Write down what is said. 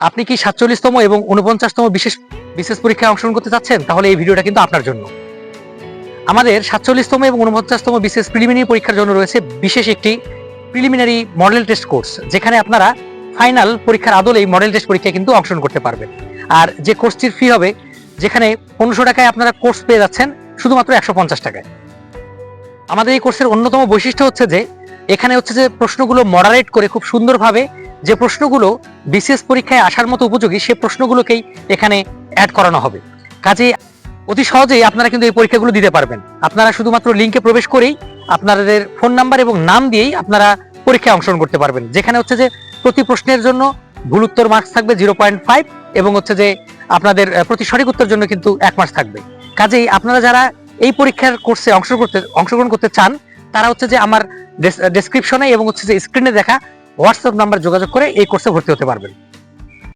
আপনি কি সাতচল্লিশতম এবং উনপঞ্চাশতম বিশেষ বিশেষ পরীক্ষায় অংশগ্রহণ করতে চাচ্ছেন? তাহলে এই ভিডিওটা কিন্তু আপনার জন্য। আমাদের সাতচল্লিশতম এবং উনপঞ্চাশতম বিশেষ প্রিলিমিনারি পরীক্ষার জন্য রয়েছে বিশেষ একটি প্রিলিমিনারি মডেল টেস্ট কোর্স, যেখানে আপনারা ফাইনাল পরীক্ষার আদলে এই মডেল টেস্ট পরীক্ষায় কিন্তু অংশগ্রহণ করতে পারবেন। আর যে কোর্সটির ফি হবে, যেখানে পনেরোশো টাকায় আপনারা কোর্স পেয়ে যাচ্ছেন শুধুমাত্র একশো পঞ্চাশ টাকায়। আমাদের এই কোর্সের অন্যতম বৈশিষ্ট্য হচ্ছে যে, এখানে হচ্ছে যে প্রশ্নগুলো মডারেট করে খুব সুন্দরভাবে যে প্রশ্নগুলো বিশেষ পরীক্ষায় আসার মতো উপযোগী, সে প্রশ্নগুলোকেই এখানে অ্যাড করানো হবে। কাজে অতি সহজেই আপনারা কিন্তু এই পরীক্ষাগুলো দিতে পারবেন। আপনারা শুধুমাত্র লিঙ্কে প্রবেশ করেই আপনাদের ফোন নাম্বার এবং নাম দিয়েই আপনারা পরীক্ষায় অংশগ্রহণ করতে পারবেন। যেখানে হচ্ছে যে প্রতি প্রশ্নের জন্য ভুল উত্তর মার্কস থাকবে জিরো পয়েন্ট ফাইভ এবং হচ্ছে যে আপনাদের প্রতি সঠিক উত্তর জন্য কিন্তু এক মাস থাকবে। কাজেই আপনারা যারা এই পরীক্ষার কোর্সে অংশগ্রহণ করতে অংশগ্রহণ করতে চান, তারা হচ্ছে যে আমার ডেসক্রিপশনে এবং হচ্ছে যে স্ক্রিনে দেখা হোয়াটসঅ্যাপ নাম্বার যোগাযোগ করে এই কোর্সে ভর্তি হতে পারবেন।